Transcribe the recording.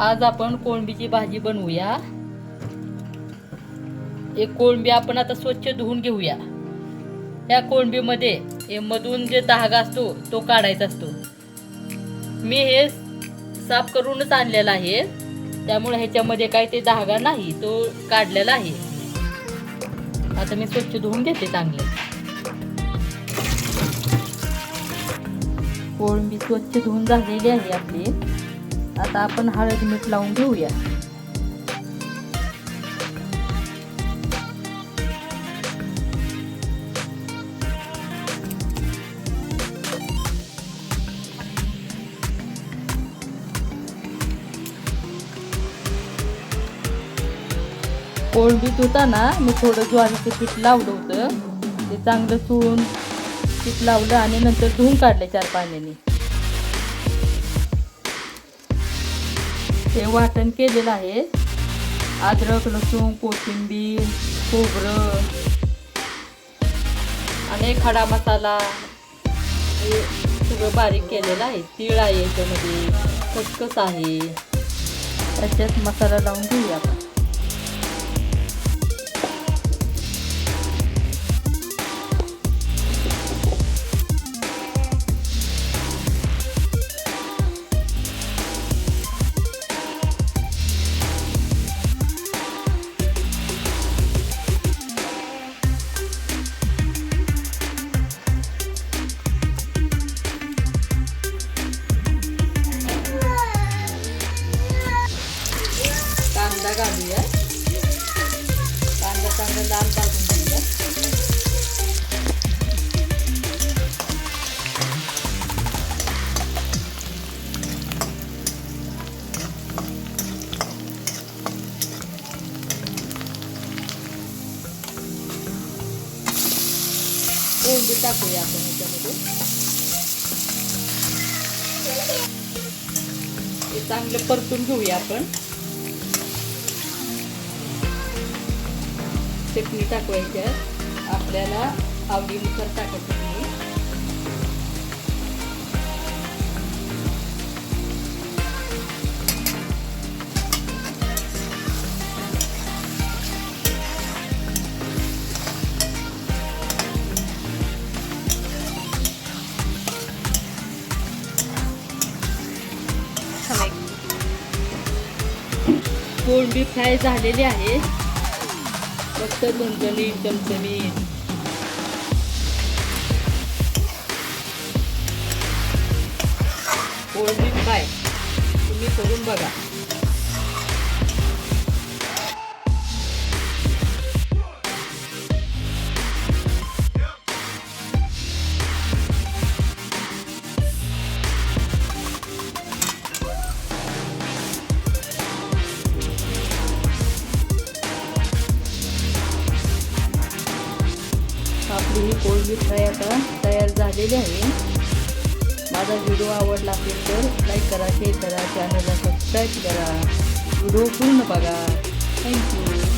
आज आपण कोळंबीची भाजी बनवूया. एक कोळंबी आपण आता स्वच्छ धुवून घेऊया. या कोळंबीमध्ये मधून जे धागा असतो तो काढायचा असतो. मी हे साफ करूनच आणलेला आहे. त्यामुळे ह्याच्यामध्ये काही ते धागा नाही तो काढलेला आहे. आता मी स्वच्छ धुवून घेते चांगले. कोळंबी स्वच्छ धुवून झालेली आहे आपली. आता आपण हळद मीठ लावून घेऊया. कोळंबीत होताना मी थोडं ज्वारीचं पीठ लावलं होतं. ते चांगलं चुळून पीठ लावलं आणि नंतर धुवून काढलं चार पाण्याने. हे वाटण केलेलं आहे. अद्रक लसूण कोथिंबीर खोबरं आणि खडा मसाला हे सगळं बारीक केलेलं आहे. तीळ आहे याच्यामध्ये खसखस आहे. त्याच्यात मसाला लावून घेऊया आपण. कांदा घालूया कांदा चांगला लाल भाजून घेऊया. कोंडी टाकूया आपण याच्यामध्ये. हे चांगलं परतून घेऊया आपण. चटणी टाकवायची आहे. आपल्याला आवडीनुसार टाकायची चटणी कोळंबी फ्राय झालेली आहे. फक्त झणझणीत चमचमीत कोळंबी फ्राय तुम्ही करून बघा. आपली ही कोळंबी फ्राय आता? तयार झालेली आहे. माझा व्हिडिओ आवडला असेल तर लाईक करा शेअर करा चॅनलला सबस्क्राईब करा. व्हिडिओ पूर्ण बघा. थँक्यू